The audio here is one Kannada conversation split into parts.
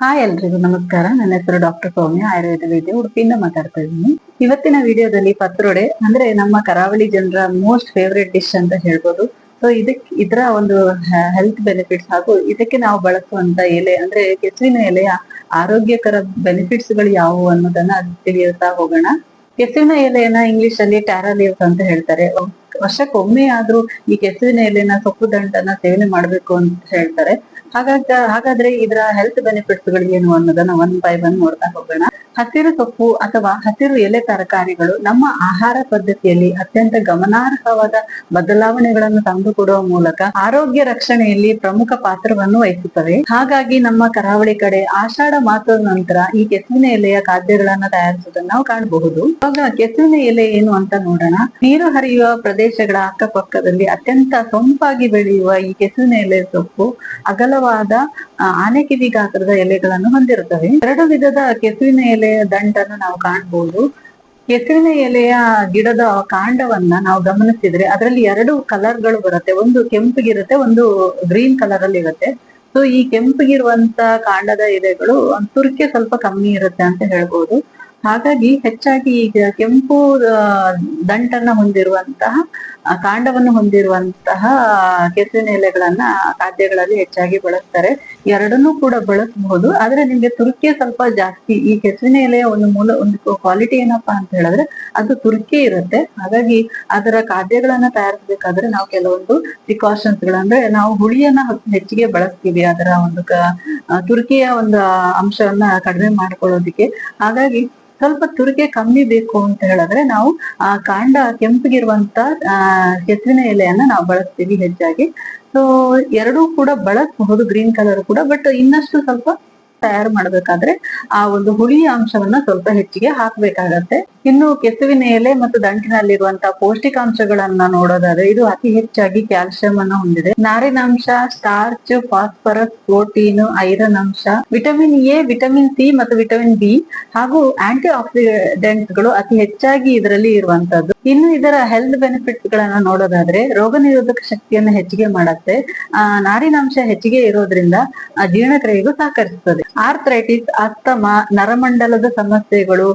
ಹಾಯ್ ಎಲ್ರಿಗೂ, ನಮಸ್ಕಾರ. ನನ್ನ ಹೆಸರು ಡಾಕ್ಟರ್ ಸೌಮ್ಯ, ಆಯುರ್ವೇದ ವೈದ್ಯ, ಉಡುಪಿಯಿಂದ ಮಾತಾಡ್ತಾ ಇದ್ದೀನಿ. ಇವತ್ತಿನ ವಿಡಿಯೋದಲ್ಲಿ ಪತ್ರೊಡೆ, ಅಂದ್ರೆ ನಮ್ಮ ಕರಾವಳಿ ಜನರ ಮೋಸ್ಟ್ ಫೇವ್ರೆಟ್ ಡಿಶ್ ಅಂತ ಹೇಳ್ಬೋದು. ಸೊ ಇದಕ್, ಇದರ ಒಂದು ಹೆಲ್ತ್ ಬೆನಿಫಿಟ್ಸ್ ಹಾಗೂ ಇದಕ್ಕೆ ನಾವು ಬಳಸುವಂತ ಎಲೆ, ಅಂದ್ರೆ ಕೆಸುವಿನ ಎಲೆಯ ಆರೋಗ್ಯಕರ ಬೆನಿಫಿಟ್ಸ್ಗಳು ಯಾವುವು ಅನ್ನೋದನ್ನ ತಿಳಿಯುತ್ತಾ ಹೋಗೋಣ. ಕೆಸುವಿನ ಎಲೆಯನ್ನ ಇಂಗ್ಲಿಷ್ ಅಲ್ಲಿ ಟ್ಯಾರಾ ಅಂತ ಹೇಳ್ತಾರೆ. ವರ್ಷಕ್ಕೊಮ್ಮೆ ಆದ್ರೂ ಈ ಕೆಸುವಿನ ಎಲೆನ ಸೊಪ್ಪು ದಂಟನ್ನ ಸೇವನೆ ಮಾಡ್ಬೇಕು ಅಂತ ಹೇಳ್ತಾರೆ. ಹಾಗಾಗ ಹಾಗಾದ್ರೆ ಇದರ ಹೆಲ್ತ್ ಬೆನಿಫಿಟ್ಸ್ಗಳು ಏನು ಅನ್ನೋದನ್ನ ಒನ್ ಬೈ ಒನ್ ನೋಡ್ತಾ ಹೋಗೋಣ. ಹಸಿರು ಸೊಪ್ಪು ಅಥವಾ ಹಸಿರು ಎಲೆ ತರಕಾರಿಗಳು ನಮ್ಮ ಆಹಾರ ಪದ್ಧತಿಯಲ್ಲಿ ಅತ್ಯಂತ ಗಮನಾರ್ಹವಾದ ಬದಲಾವಣೆಗಳನ್ನು ತಂದುಕೊಡುವ ಮೂಲಕ ಆರೋಗ್ಯ ರಕ್ಷಣೆಯಲ್ಲಿ ಪ್ರಮುಖ ಪಾತ್ರವನ್ನು ವಹಿಸುತ್ತವೆ. ಹಾಗಾಗಿ ನಮ್ಮ ಕರಾವಳಿ ಕಡೆ ಆಷಾಢ ಮಾಸದ ನಂತರ ಈ ಕೆಸುವಿನ ಎಲೆಯ ಖಾದ್ಯಗಳನ್ನ ತಯಾರಿಸುವುದನ್ನು ನಾವು ಕಾಣಬಹುದು. ಇವಾಗ ಕೆಸುವಿನ ಎಲೆ ಏನು ಅಂತ ನೋಡೋಣ. ನೀರು ಹರಿಯುವ ಪ್ರದೇಶಗಳ ಅಕ್ಕಪಕ್ಕದಲ್ಲಿ ಅತ್ಯಂತ ಸೊಂಪಾಗಿ ಬೆಳೆಯುವ ಈ ಕೆಸುವಿನ ಎಲೆ ಸೊಪ್ಪು ಅಗಲವಾದ ಆನೆಕಿವಿ ಗಾತ್ರದ ಎಲೆಗಳನ್ನು ಹೊಂದಿರುತ್ತವೆ. ಎರಡು ವಿಧದ ಕೆಸುವಿನ ಎಲೆಯ ದಂಟನ್ನು ನಾವು ಕಾಣಬಹುದು ಹೆಸರಿನ ಎಲೆಯ ಗಿಡದ ಕಾಂಡವನ್ನ ನಾವು ಗಮನಿಸಿದ್ರೆ ಅದರಲ್ಲಿ ಎರಡು ಕಲರ್ಗಳು ಬರುತ್ತೆ. ಒಂದು ಕೆಂಪಗಿರುತ್ತೆ, ಒಂದು ಗ್ರೀನ್ ಕಲರ್ ಅಲ್ಲಿ ಇರುತ್ತೆ. ಸೊ ಈ ಕೆಂಪಗಿರುವಂತ ಕಾಂಡದ ಎಲೆಗಳು ತುರ್ಕೆ ಸ್ವಲ್ಪ ಕಮ್ಮಿ ಇರುತ್ತೆ ಅಂತ ಹೇಳ್ಬೋದು. ಹಾಗಾಗಿ ಹೆಚ್ಚಾಗಿ ಈಗ ಕೆಂಪು ದಂಟನ್ನ ಹೊಂದಿರುವಂತಹ ಕಾಂಡವನ್ನು ಹೊಂದಿರುವಂತಹ ಕೆಸುವಿನ ಎಲೆಗಳನ್ನ ಖಾದ್ಯಗಳಲ್ಲಿ ಹೆಚ್ಚಾಗಿ ಬಳಸ್ತಾರೆ. ಎರಡನ್ನೂ ಕೂಡ ಬಳಸಬಹುದು. ಆದ್ರೆ ನಿಮ್ಗೆ ತುರ್ಕೆ ಸ್ವಲ್ಪ ಜಾಸ್ತಿ. ಈ ಕೆಸುವಿನ ಎಲೆಯ ಒಂದು ಮೂಲ, ಒಂದು ಕ್ವಾಲಿಟಿ ಏನಪ್ಪಾ ಅಂತ ಹೇಳಿದ್ರೆ ಅದು ತುರ್ಕೆ ಇರುತ್ತೆ. ಹಾಗಾಗಿ ಅದರ ಖಾದ್ಯಗಳನ್ನ ತಯಾರಿಸಬೇಕಾದ್ರೆ ನಾವು ಕೆಲವೊಂದು ಪ್ರಿಕಾಷನ್ಸ್ ಗಳಂದ್ರೆ ನಾವು ಹುಳಿಯನ್ನ ಹೆಚ್ಚಿಗೆ ಬಳಸ್ತೀವಿ. ಅದರ ಒಂದು ತುರ್ಕೆಯ ಒಂದು ಅಂಶವನ್ನ ಕಡಿಮೆ ಮಾಡ್ಕೊಳ್ಳೋದಿಕ್ಕೆ. ಹಾಗಾಗಿ ಸ್ವಲ್ಪ ತುರಿಕೆ ಕಮ್ಮಿ ಬೇಕು ಅಂತ ಹೇಳಿದ್ರೆ ನಾವು, ಆ, ಕಾಂಡ ಕೆಂಪಗಿರುವಂತ, ಆ ಕೆಸುವಿನ ಎಲೆಯನ್ನ ನಾವು ಬಳಸ್ತೀವಿ ಹೆಚ್ಚಾಗಿ. ಸೊ ಎರಡೂ ಕೂಡ ಬಳಸಬಹುದು, ಗ್ರೀನ್ ಕಲರ್ ಕೂಡ ಬಟ್ ಇನ್ನಷ್ಟು ಸ್ವಲ್ಪ ತಯಾರು ಮಾಡಬೇಕಾದ್ರೆ ಆ ಒಂದು ಹುಳಿಯ ಅಂಶವನ್ನ ಸ್ವಲ್ಪ ಹೆಚ್ಚಿಗೆ ಹಾಕ್ಬೇಕಾಗತ್ತೆ. ಇನ್ನು ಕೆಸುವಿನ ಎಲೆ ಮತ್ತು ದಂಟಿನಲ್ಲಿರುವಂತಹ ಪೌಷ್ಟಿಕಾಂಶಗಳನ್ನ ನೋಡೋದಾದ್ರೆ ಇದು ಅತಿ ಹೆಚ್ಚಾಗಿ ಕ್ಯಾಲ್ಸಿಯಂ ಅನ್ನು ಹೊಂದಿದೆ. ನಾರಿನಾಂಶ ಸ್ಟಾರ್ಚ್, ಫಾಸ್ಫರಸ್, ಪ್ರೋಟೀನ್, ಐರನ್ ಅಂಶ, ವಿಟಮಿನ್ ಎ, ವಿಟಮಿನ್ ಸಿ ಮತ್ತು ವಿಟಮಿನ್ ಬಿ ಹಾಗೂ ಆಂಟಿ ಆಕ್ಸಿಡೆಂಟ್ಸ್ಗಳು ಅತಿ ಹೆಚ್ಚಾಗಿ ಇದರಲ್ಲಿ ಇರುವಂತದ್ದು ಇನ್ನು ಇದರ ಹೆಲ್ತ್ ಬೆನಿಫಿಟ್ ಗಳನ್ನ ನೋಡೋದಾದ್ರೆ ರೋಗ ನಿರೋಧಕ ಶಕ್ತಿಯನ್ನು ಹೆಚ್ಚಿಗೆ ಮಾಡತ್ತೆ. ಆ, ನಾರಿನಾಂಶ ಹೆಚ್ಚಿಗೆ ಇರೋದ್ರಿಂದ ಜೀರ್ಣಕ್ರಿಯೆಗೂ ಸಹಕರಿಸುತ್ತದೆ ಆರ್ಥ್ರೈಟಿಸ್ ಅಸ್ತಮ, ನರಮಂಡಲದ ಸಮಸ್ಯೆಗಳು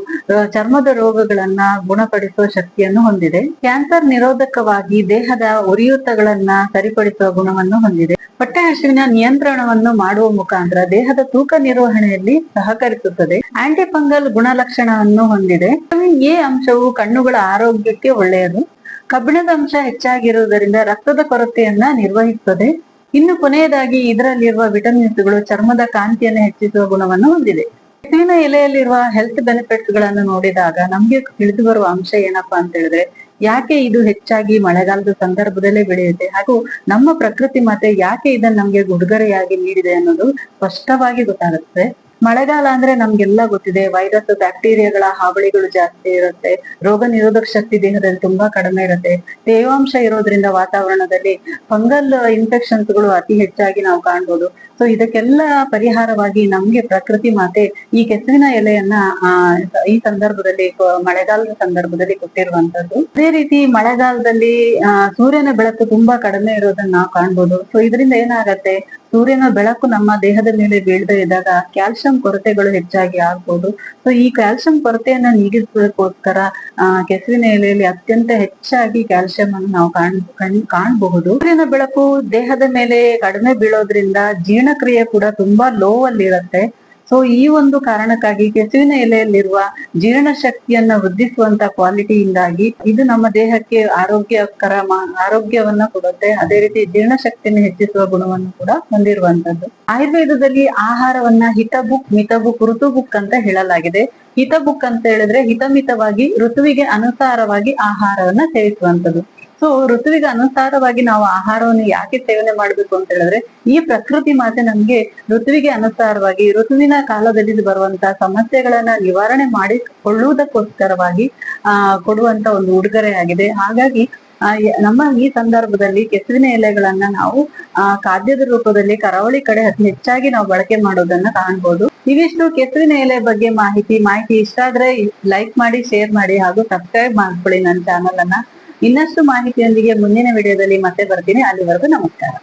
ಚರ್ಮದ ರೋಗಗಳನ್ನ ಗುಣಪಡಿಸುವ ಶಕ್ತಿಯನ್ನು ಹೊಂದಿದೆ. ಕ್ಯಾನ್ಸರ್ ನಿರೋಧಕವಾಗಿ ದೇಹದ ಉರಿಯೂತಗಳನ್ನ ಸರಿಪಡಿಸುವ ಗುಣವನ್ನು ಹೊಂದಿದೆ. ಹೊಟ್ಟೆ ಹಸಿವಿನ ನಿಯಂತ್ರಣವನ್ನು ಮಾಡುವ ಮುಖಾಂತರ ದೇಹದ ತೂಕ ನಿರ್ವಹಣೆಯಲ್ಲಿ ಸಹಕರಿಸುತ್ತದೆ. ಆಂಟಿಫಂಗಲ್ ಗುಣಲಕ್ಷಣವನ್ನು ಹೊಂದಿದೆ. ವಿಟಮಿನ್ ಎ ಅಂಶವು ಕಣ್ಣುಗಳ ಆರೋಗ್ಯಕ್ಕೆ ಒಳ್ಳೆಯದು. ಕಬ್ಬಿಣದ ಅಂಶ ಹೆಚ್ಚಾಗಿರುವುದರಿಂದ ರಕ್ತದ ಕೊರತೆಯನ್ನ ನಿರ್ವಹಿಸುತ್ತದೆ ಇನ್ನು ಕೊನೆಯದಾಗಿ ಇದರಲ್ಲಿರುವ ವಿಟಮಿನ್ಸ್ಗಳು ಚರ್ಮದ ಕಾಂತಿಯನ್ನು ಹೆಚ್ಚಿಸುವ ಗುಣವನ್ನು ಹೊಂದಿದೆ. ಕೆಸುವಿನ ಎಲೆಯಲ್ಲಿರುವ ಹೆಲ್ತ್ ಬೆನಿಫಿಟ್ಸ್ಗಳನ್ನು ನೋಡಿದಾಗ ನಮ್ಗೆ ತಿಳಿದು ಬರುವ ಅಂಶ ಏನಪ್ಪಾ ಅಂತ ಹೇಳಿದ್ರೆ, ಯಾಕೆ ಇದು ಹೆಚ್ಚಾಗಿ ಮಳೆಗಾಲದ ಸಂದರ್ಭದಲ್ಲೇ ಬೆಳೆಯುತ್ತೆ ಹಾಗೂ ನಮ್ಮ ಪ್ರಕೃತಿ ಮಾತೆ ಯಾಕೆ ಇದನ್ನ ನಮ್ಗೆ ಉಡುಗೊರೆಯಾಗಿ ನೀಡಿದೆ ಅನ್ನೋದು ಸ್ಪಷ್ಟವಾಗಿ ಗೊತ್ತಾಗುತ್ತೆ. ಮಳೆಗಾಲ ಅಂದ್ರೆ ನಮ್ಗೆಲ್ಲ ಗೊತ್ತಿದೆ ವೈರಸ್ ಬ್ಯಾಕ್ಟೀರಿಯಾಗಳ ಹಾವಳಿಗಳು ಜಾಸ್ತಿ ಇರುತ್ತೆ. ರೋಗ ನಿರೋಧಕ ಶಕ್ತಿ ದೇಹದಲ್ಲಿ ತುಂಬಾ ಕಡಿಮೆ ಇರುತ್ತೆ. ತೇವಾಂಶ ಇರೋದ್ರಿಂದ ವಾತಾವರಣದಲ್ಲಿ ಫಂಗಲ್ ಇನ್ಫೆಕ್ಷನ್ಸ್ಗಳು ಅತಿ ಹೆಚ್ಚಾಗಿ ನಾವು ಕಾಣ್ಬೋದು. ಸೊ ಇದಕ್ಕೆಲ್ಲ ಪರಿಹಾರವಾಗಿ ನಮ್ಗೆ ಪ್ರಕೃತಿ ಮಾತೆ ಈ ಕೆಸುವಿನ ಎಲೆಯನ್ನ ಈ ಸಂದರ್ಭದಲ್ಲಿ ಮಳೆಗಾಲದ ಸಂದರ್ಭದಲ್ಲಿ ಕೊಟ್ಟಿರುವಂತದ್ದು ಅದೇ ರೀತಿ ಮಳೆಗಾಲದಲ್ಲಿ ಸೂರ್ಯನ ಬೆಳಕು ತುಂಬಾ ಕಡಿಮೆ ಇರೋದನ್ನ ನಾವು ಕಾಣ್ಬೋದು. ಸೊ ಇದರಿಂದ ಏನಾಗತ್ತೆ? ಸೂರ್ಯನ ಬೆಳಕು ನಮ್ಮ ದೇಹದ ಮೇಲೆ ಬೀಳದೇ ಇದ್ದಾಗ ಕ್ಯಾಲ್ಸಿಯಂ ಕೊರತೆಗಳು ಹೆಚ್ಚಾಗಿ ಆಗ್ಬೋದು. ಸೊ ಈ ಕ್ಯಾಲ್ಸಿಯಂ ಕೊರತೆಯನ್ನ ನೀಗಿಸೋದಕ್ಕೋಸ್ಕರ, ಆ ಕೆಸುವಿನ ಎಲೆಯಲ್ಲಿ ಅತ್ಯಂತ ಹೆಚ್ಚಾಗಿ ಕ್ಯಾಲ್ಸಿಯಂ ಅನ್ನು ನಾವು ಕಾಣ್, ಕಣ್- ಕಾಣಬಹುದು. ಸೂರ್ಯನ ಬೆಳಕು ದೇಹದ ಮೇಲೆ ಕಡಿಮೆ ಬೀಳೋದ್ರಿಂದ ಜೀರ್ಣಕ್ರಿಯೆ ಕೂಡ ತುಂಬಾ ಲೋ ಅಲ್ಲಿ ಇರುತ್ತೆ ಸೊ ಈ ಒಂದು ಕಾರಣಕ್ಕಾಗಿ ಕೆಸುವಿನ ಎಲೆಯಲ್ಲಿರುವ ಜೀರ್ಣ ಶಕ್ತಿಯನ್ನ ವೃದ್ಧಿಸುವಂತ ಕ್ವಾಲಿಟಿಯಿಂದಾಗಿ ಇದು ನಮ್ಮ ದೇಹಕ್ಕೆ ಆರೋಗ್ಯಕರ ಆರೋಗ್ಯವನ್ನ ಕೊಡುತ್ತೆ. ಅದೇ ರೀತಿ ಜೀರ್ಣ ಶಕ್ತಿಯನ್ನು ಹೆಚ್ಚಿಸುವ ಗುಣವನ್ನು ಕೂಡ ಹೊಂದಿರುವಂತದ್ದು. ಆಯುರ್ವೇದದಲ್ಲಿ ಆಹಾರವನ್ನ ಹಿತಬುಕ್, ಮಿತಬುಕ್, ಋತುಬುಕ್ ಅಂತ ಹೇಳಲಾಗಿದೆ. ಹಿತಬುಕ್ ಅಂತ ಹೇಳಿದ್ರೆ ಹಿತಮಿತವಾಗಿ ಋತುವಿಗೆ ಅನುಸಾರವಾಗಿ ಆಹಾರವನ್ನ ಸೇವಿಸುವಂತದ್ದು. ಸೊ ಋತುವಿಗೆ ಅನುಸಾರವಾಗಿ ನಾವು ಆಹಾರವನ್ನು ಯಾಕೆ ಸೇವನೆ ಮಾಡ್ಬೇಕು ಅಂತ ಹೇಳಿದ್ರೆ, ಈ ಪ್ರಕೃತಿ ಮಾತೆ ನಮ್ಗೆ ಋತುವಿಗೆ ಅನುಸಾರವಾಗಿ ಋತುವಿನ ಕಾಲದಲ್ಲಿ ಬರುವಂತಹ ಸಮಸ್ಯೆಗಳನ್ನ ನಿವಾರಣೆ ಮಾಡಿಕೊಳ್ಳುವುದಕ್ಕೋಸ್ಕರವಾಗಿ, ಆ, ಕೊಡುವಂತ ಒಂದು ಉಡುಗೊರೆಯಾಗಿದೆ. ಹಾಗಾಗಿ ನಮ್ಮ ಈ ಸಂದರ್ಭದಲ್ಲಿ ಕೆಸುವಿನ ಎಲೆಗಳನ್ನ ನಾವು, ಆ, ಖಾದ್ಯದ ರೂಪದಲ್ಲಿ ಕರಾವಳಿ ಕಡೆ ಅತಿ ಹೆಚ್ಚಾಗಿ ನಾವು ಬಳಕೆ ಮಾಡೋದನ್ನ ಕಾಣ್ಬೋದು. ಇವಿಷ್ಟು ಕೆಸುವಿನ ಎಲೆ ಬಗ್ಗೆ ಮಾಹಿತಿ ಮಾಹಿತಿ ಇಷ್ಟ ಆದ್ರೆ ಲೈಕ್ ಮಾಡಿ ಶೇರ್ ಮಾಡಿ ಹಾಗೂ ಸಬ್ಸ್ಕ್ರೈಬ್ ಮಾಡ್ಕೊಳ್ಳಿ ನನ್ನ ಚಾನಲ್ ಅನ್ನ. ಇನ್ನಷ್ಟು ಮಾಹಿತಿಯೊಂದಿಗೆ ಮುಂದಿನ ವಿಡಿಯೋದಲ್ಲಿ ಮತ್ತೆ ಬರ್ತೀನಿ. ಅಲ್ಲಿವರೆಗೂ ನಮಸ್ಕಾರ.